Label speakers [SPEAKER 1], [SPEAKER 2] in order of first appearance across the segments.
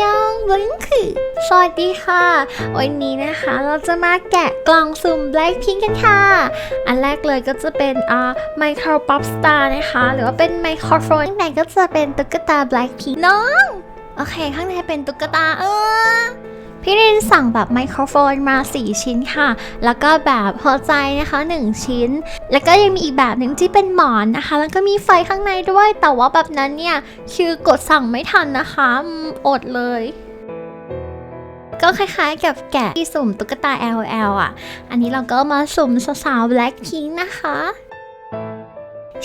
[SPEAKER 1] ยองบลิงคือสวัสดีค่ะ วันนี้นะคะเราจะมาแกะกล่องสุ่ม Blackpink กันค่ะ อันแรกเลยก็จะเป็นอ่า Micro Pop Star นะคะ หรือว่าเป็นไมโครโฟนข้างในก็จะเป็นตุ๊กตา Blackpink น้อง โอเค ข้างในเป็นตุ๊กตาเออ พี่รินสั่งแบบไมโครโฟนมา 4 ชิ้นค่ะ แล้วก็แบบหัวใจนะคะ 1 ชิ้น แล้วก็ยังมีอีกแบบหนึ่งที่เป็นหมอนนะคะ แล้วก็มีไฟข้างในด้วย แต่ว่าแบบนั้นเนี่ยคือกดสั่งไม่ทันนะคะอืมอดเลยก็คล้ายๆกับแกะที่สุ่มตุ๊กตา LL อะ อันนี้เราก็มาสุ่มสาวๆ Blackpink นะคะ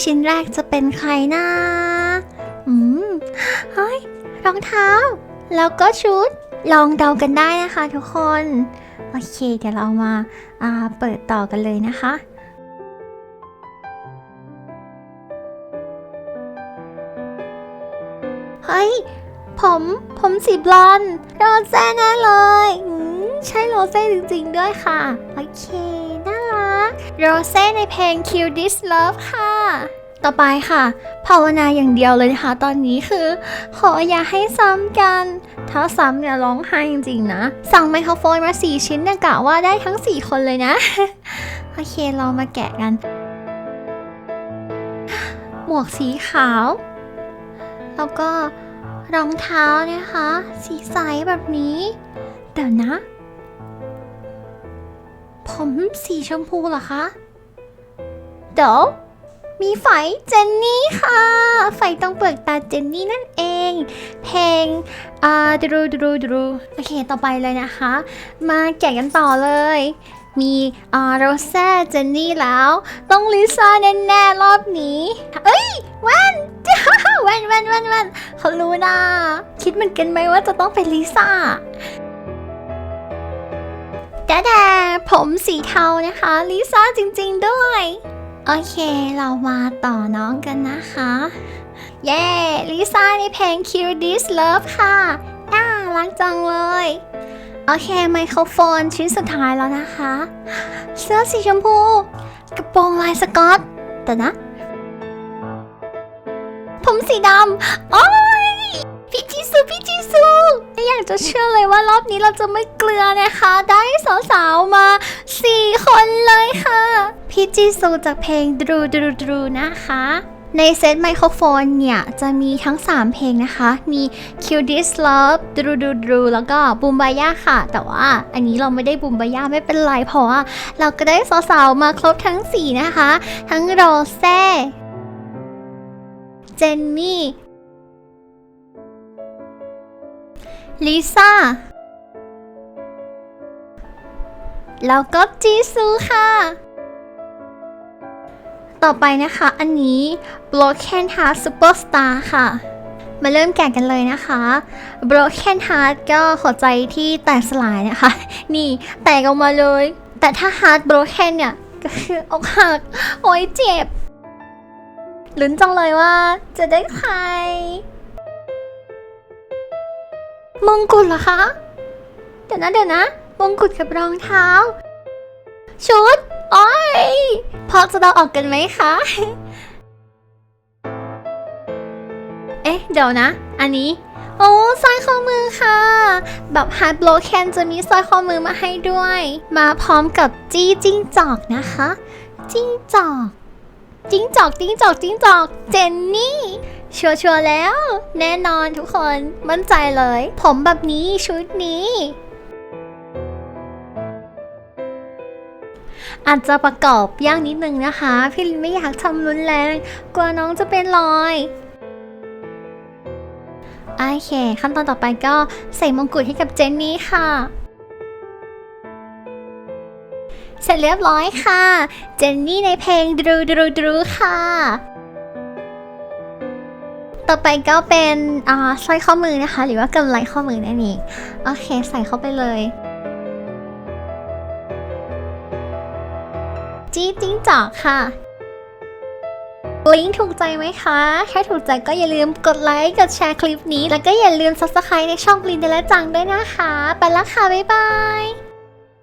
[SPEAKER 1] ชิ้นแรกจะเป็นใครนะอืม เฮ้ย รองเท้า แล้วก็ชุด ลองเดากันได้นะคะทุกคน โอเค เดี๋ยวเรามาาเปิดต่อกันเลยนะคะเฮ้ย ผม ผมสีบลอนด์โรเซ่แน่เลยใช่โรเซ่จริงๆด้วยค่ะ โอเค น่ารัก โรเซ่ในเพลง Kill This Love ค่ะ ต่อไปค่ะ ภาวนาอย่างเดียวเลยนะคะ ตอนนี้คือ ขออย่าให้ซ้ำกัน ถ้าซ้ำเนี่ยร้องไห้จริงๆนะ สั่งไมโครโฟนมา 4 ชิ้นเนี่ยกะว่าได้ทั้ง 4 คนเลยนะ โอเคเรามาแกะกัน หมวกสีขาว แล้วก็รองเท้านะคะ สีใสแบบนี้เดี๋ยวนะ ผมสีชมพูเหรอคะ เดี๋ยว มีไฟเจนนี่ค่ะไฟตรงเปลือกตาเจนนี่นั่นเอง เพลงอ่าดูดูดูดูโอเคต่อไปเลยนะคะ มาแกะกันต่อเลย มีอ่าโรเซ่เจนนี่แล้ว ต้องลิซ่าแน่ๆรอบนี้เอ้ยแว่นแว่นแว่นแว่นแว่นเขารู้นะ คิดเหมือนกันไหมว่าจะต้องเป็นลิซ่าแต่แต่ผมสีเทานะคะลิซ่าจริง ๆ ด้วย โอเคเรามาต่อน้องกันนะคะ เย้ลิซ่าในเพลง Kill This Love ค่ะ น่ารักจังเลย โอเค ไมโครโฟนชิ้นสุดท้ายแล้วนะคะ เสื้อสีชมพู กระโปรงลายสกอต แต่นะ ผมสีดำโอ้ยพี่จีซูพี่จีซูไม่อยากจะเชื่อเลยว่ารอบนี้เราจะไม่เกลือนะคะ ได้สาวๆมา4คนเลยค่ะ พี่จีซูจากเพลงดรูดรูดรูนะคะ ในเซตไมโครโฟนเนี่ย จะมีทั้ง 3 เพลงนะคะ มี Kill This Love ดรูดรูดรูแล้วก็บูมบายาค่ะ แต่ว่าอันนี้เราไม่ได้บูมบายาไม่เป็นไร เพราะว่าเราก็ได้สาวๆมาครบทั้ง 4 นะคะ ทั้งโรเซ่เจนนี่ลิซ่าแล้วก็จีซูค่ะ ต่อไปนะคะอันนี้ Broken Heart Superstar ค่ะ มาเริ่มแกะกันเลยนะคะ Broken Heart ก็หัวใจที่แตกสลายนะคะ นี่แตกออกมาเลย แต่ถ้า Heart Broken เนี่ย ก็คืออกหัก โอ้ยเจ็บลุ้นจังเลยว่าจะได้ใครมงกุฎเหรอคะ เดี๋ยวนะเดี๋ยวนะมงกุฎกับรองเท้า ชุด โอ้ย อจะเดาออกกันไหมคะ เอ๊ะ เดี๋ยวนะ อันนี้ โอ้สร้อยข้อมือค่ะ แบบฮาร์ดโบลแคนจะมีสร้อยข้อมือมาให้ด้วย มาพร้อมกับจี้จิ้งจอกนะคะ จิ้งจอก จิ้งจอกจิ้งจอกจิ้งจอก เจนนี่ชัวร์ชัวร์ๆแล้ว แน่นอนทุกคนมั่นใจเลย ผมแบบนี้ชุดนี้ อาจจะประกอบยากนิดนึงนะคะ พี่ลินไม่อยากทำรุนแรง กลัวน้องจะเป็นรอยโอเค ขั้นตอนต่อไปก็ใส่มงกุฎให้กับเจนนี่ค่ะ เสร็จเรียบร้อยค่ะ เจนนี่ในเพลงดรูดรูดรูค่ะ ต่อไปก็เป็นอ่าสร้อยข้อมือนะคะ หรือว่ากำไลข้อมือนั่นเอง โอเค ใส่เข้าไปเลย จี้จิ้งจอกค่ะลิงก์ถูกใจไหมคะถ้าถูกใจก็อย่าลืมกดไลค์ กดแชร์คลิปนี้ แล้วก็อย่าลืม subscribe ในช่องลินเดลจังด้วยนะคะ ไปละค่ะ บ๊ายบาย